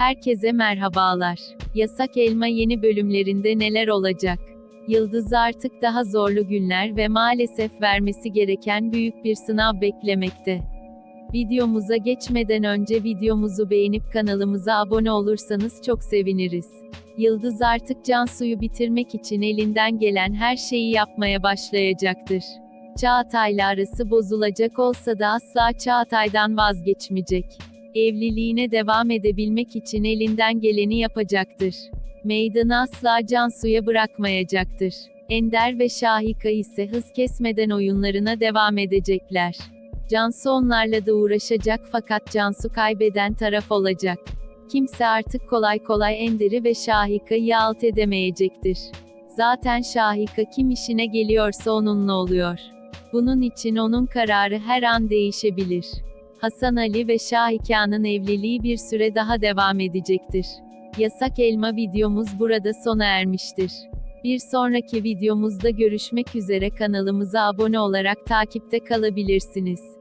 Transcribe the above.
Herkese merhabalar. Yasak Elma yeni bölümlerinde neler olacak? Yıldız'ı artık daha zorlu günler ve maalesef vermesi gereken büyük bir sınav beklemekte. Videomuza geçmeden önce videomuzu beğenip kanalımıza abone olursanız çok seviniriz. Yıldız artık Cansu'yu bitirmek için elinden gelen her şeyi yapmaya başlayacaktır. Çağatay'la arası bozulacak olsa da asla Çağatay'dan vazgeçmeyecek. Evliliğine devam edebilmek için elinden geleni yapacaktır. Meydanı asla Cansu'ya bırakmayacaktır. Ender ve Şahika ise hız kesmeden oyunlarına devam edecekler. Cansu onlarla da uğraşacak fakat Cansu kaybeden taraf olacak. Kimse artık kolay kolay Ender'i ve Şahika'yı alt edemeyecektir. Zaten Şahika kim işine geliyorsa onunla oluyor. Bunun için onun kararı her an değişebilir. Hasan Ali ve Şahika'nın evliliği bir süre daha devam edecektir. Yasak Elma videomuz burada sona ermiştir. Bir sonraki videomuzda görüşmek üzere kanalımıza abone olarak takipte kalabilirsiniz.